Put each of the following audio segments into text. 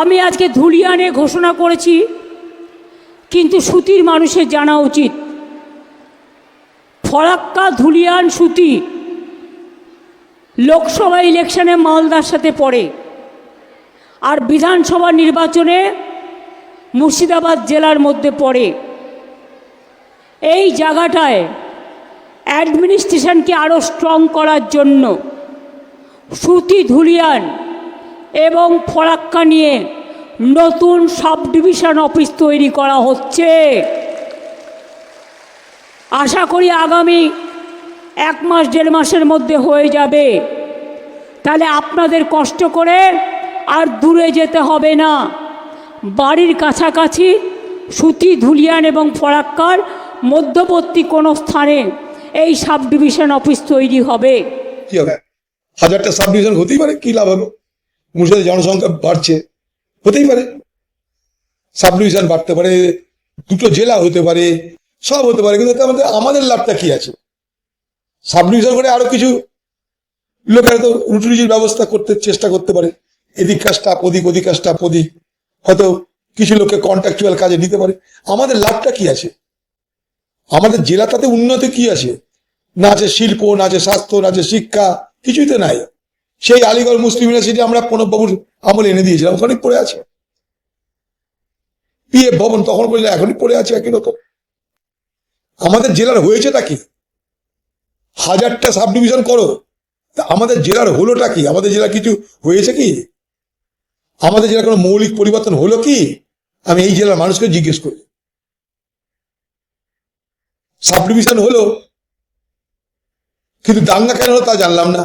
আমি আজকে ধুলিয়ানে ঘোষণা করেছি, কিন্তু সুতির মানুষের জানা উচিত। ফরাক্কা ধুলিয়ান সুতি লোকসভা ইলেকশনে মালদার সাথে পড়ে, আর বিধানসভা নির্বাচনে মুর্শিদাবাদ জেলার মধ্যে পড়ে। এই জায়গাটায় অ্যাডমিনিস্ট্রেশনকে আরও স্ট্রং করার জন্য সুতি ধুলিয়ান এবং ফরাক্কা নিয়ে নতুন সাব ডিভিশন অফিস তৈরি করা হচ্ছে। আশা করি আগামী এক মাস, দেড় মাসের মধ্যে হয়ে যাবে। তাহলে আপনাদের কষ্ট করে আর দূরে যেতে হবে না। বাড়ির কাছাকাছি সুতি, ধুলিয়ান এবং ফরাক্কার মধ্যবর্তী কোনো স্থানে এই সাব ডিভিশন অফিস তৈরি হবে। কি হবে? হাজারটা সাব ডিভিশন হতেই পারে, কি লাভ হবে? মুর্শিদাবাদের জনসংখ্যা বাড়ছে। হতেই পারে। সাব ডিভিশন বাড়তে পারে, দুটো জেলা হতে পারে, সব হতে পারে, কিন্তু আমাদের আমাদের লাভটা কি আছে? সাব ডিভিশন করে আরও কিছু লোকেরা তো রুটিরুজির ব্যবস্থা করতে চেষ্টা করতে পারে। এদিককার স্টাফ ওদিক ওদিককার স্টাফ ওদিক। হয়তো কিছু লোককে কন্ট্রাকচুয়াল কাজে নিতে পারে। আমাদের লাভটা কি আছে? আমাদের জেলাটাতে উন্নতি কি আছে? না আছে শিল্প, না আছে স্বাস্থ্য, না আছে শিক্ষা, কিছুই তো নাই। সেই আলিগড় মুসলিম ইউনিভার্সিটি আমরা প্রণববাবুর আমলে এনে দিয়েছিলাম ওখানে পড়ে আছে। পিএফ ভবন তখন করে এখনই পড়ে আছে একই রকম। আমাদের জেলার হয়েছেটা কি? হাজারটা সাব ডিভিশন করো। তা আমাদের জেলার হলোটা কি? আমাদের জেলা কিছু হয়েছে কি? আমাদের জেলার কোনো মৌলিক পরিবর্তন হলো কি? আমি এই জেলার মানুষকে জিজ্ঞেস করি। সাব ডিভিশন হলো, কিন্তু দাঙ্গা কেন হলো তা জানলাম না।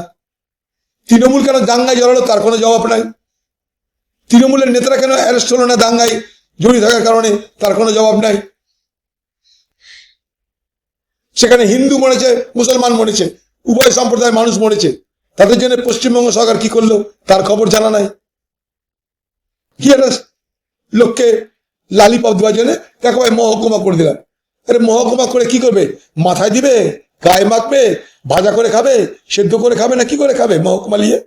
তৃণমূল কেন দাঙ্গায় জড়ালো? তার কোনো জবাব নাই। তৃণমূলের নেতারা কেন অ্যারেস্ট হলো না দাঙ্গায়? জড়িয়ে থাকার কারণে তার কোনো জবাব নাই। সেখানে হিন্দু মরেছে, মুসলমান মরেছে, উভয় সম্প্রদায়ের মানুষ মরেছে। তাদের জন্য পশ্চিমবঙ্গ সরকার কি করল? তার খবর জানা নাই। কি একটা লোককে লালিপপ দেওয়ার জন্য দেখো ভাই মহকুমা করে দিলাম। আরে মহকুমা করে কি করবে? মাথায় দিবে? গায়ে মাখবে ভাজা করে খাবে সেদ্ধ করে খাবে না কি করে খাবে? মহকুমা নিয়ে?